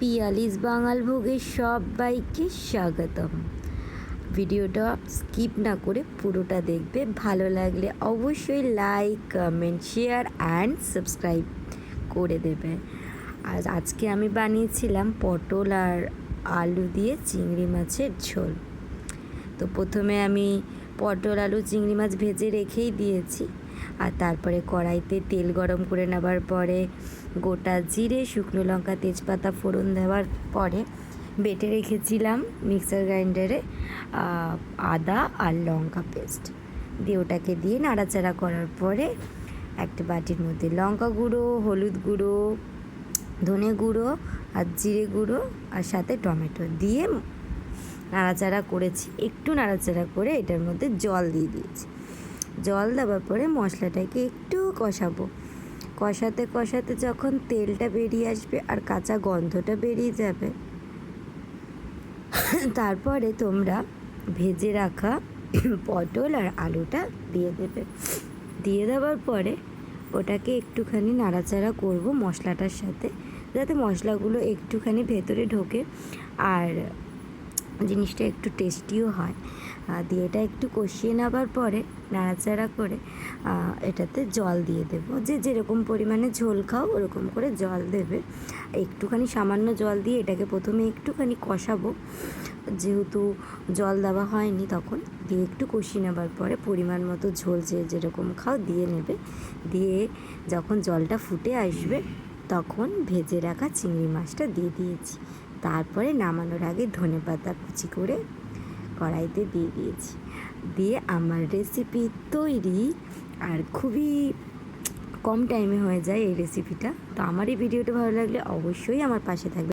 পিয়ালিস বাঙাল ভোগের সবাইকে স্বাগতম। ভিডিওটা স্কিপ না করে পুরোটা দেখবে, ভালো লাগলে অবশ্যই like, comment, share and subscribe করে দেবে। আর আজকে আমি বানিয়েছিলাম পটল আর আলু দিয়ে চিংড়ি মাছের ঝোল। তো প্রথমে আমি পটল, আলু, চিংড়ি মাছ ভেজে রেখেই দিয়েছি। আর তারপরে কড়াইতে তেল গরম করে নেবার পরে গোটা জিরে, শুকনো লঙ্কা, তেজপাতা ফোড়ন দেওয়ার পরে বেটে রেখেছিলাম মিক্সার গ্রাইন্ডারে আদা আর লঙ্কা পেস্ট। দিয়ে ওটাকে দিয়ে নাড়াচাড়া করার পরে একটা বাটির মধ্যে লঙ্কা গুঁড়ো, হলুদ গুঁড়ো, ধনে গুঁড়ো আর জিরে গুঁড়ো আর সাথে টমেটো দিয়ে নাড়াচাড়া করেছি। একটু নাড়াচাড়া করে এটার মধ্যে জল দিয়ে দিয়েছি। জল দেওয়ার পরে মশলাটাকে একটু কষাবো। কষাতে কষাতে যখন তেলটা বেরিয়ে আসবে আর কাঁচা গন্ধটা বেরিয়ে যাবে, তারপরে তোমরা ভেজে রাখা পটল আর আলুটা দিয়ে দেবে। দিয়ে দেওয়ার পরে ওটাকে একটুখানি নাড়াচাড়া করব মশলাটার সাথে, যাতে মশলাগুলো একটুখানি ভেতরে ঢোকে। আর জিনিসটা একটু টেস্টিও হয়। দিয়ে এটা একটু কষিয়ে নেবার পরে নাড়াচাড়া করে এটাতে জল দিয়ে দেবো। যে যেরকম পরিমাণে ঝোল খাও, ওরকম করে জল দেবে। একটুখানি সামান্য জল দিয়ে এটাকে প্রথমে একটুখানি কষাবো। যেহেতু জল দেওয়া হয়নি তখন, দিয়ে একটু কষিয়ে নেবার পরে পরিমাণ মতো ঝোল যে যেরকম খাও দিয়ে নেবে। দিয়ে যখন জলটা ফুটে আসবে, তখন ভেজে রাখা চিংড়ি মাছটা দিয়ে দিয়েছি। তারপরে নামানোর আগে ধনে পাতা কুচি করে কড়াইতে দিয়ে দিয়েছি। দিয়ে আমার রেসিপি তৈরি আর খুবই কম টাইমে হয়ে যায় এই রেসিপিটা তো আমার এই ভিডিওটা ভালো লাগলে অবশ্যই আমার পাশে থাকবে।